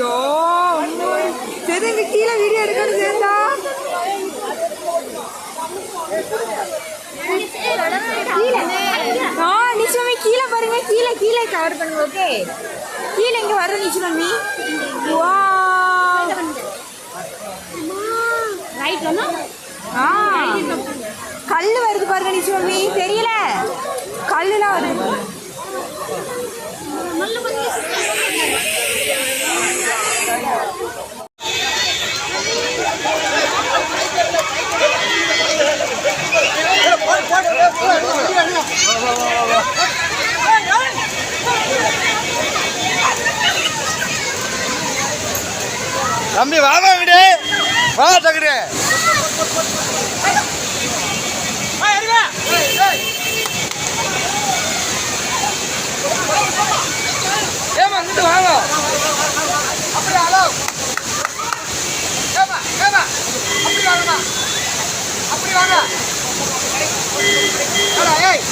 அங்க கீழே வீடியோ எடுக்கணும் சேர்ந்தா ஆ நிச்சயமே கீழே பாருங்க கீழே கீழே கவர் பண்ணுங்க ஓகே கீழே இங்க வர நிச்சயமே வா ரைட் ஆ. கல் வருது பாருங்க நிச்சயமே தெரியல கல்லுலாம் வருது தம்பி வா விடு. வா தகுடே ஏமா இங்கிட்டு வாங்க. அப்படி ஹலோ? ஏமா ஏமா அப்படி வாங்கம்மா. அப்படி வாங்க. ஏய்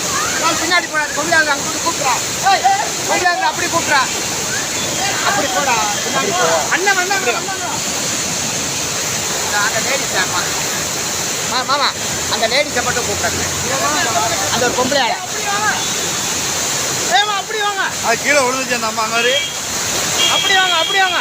பின்னாடி போனா கொண்டாங்க அங்க கூப்பிட்றா. ஏய் கொண்டாங்க அப்படி கூப்பிட்றா. அப்படி போடா. அண்ணன் வந்தாங்க அந்த லேடிஸ் ஆமா மா. மாமா அந்த லேடிஸை மட்டும் கூப்பிட்றாங்க அந்த ஒரு பொம்பளை ஆளை. ஏமா அப்படி வாங்க. அது கீழே விழுந்துச்சு அந்த அம்மா மாதிரி. அப்படி வாங்க அப்படி வாங்க.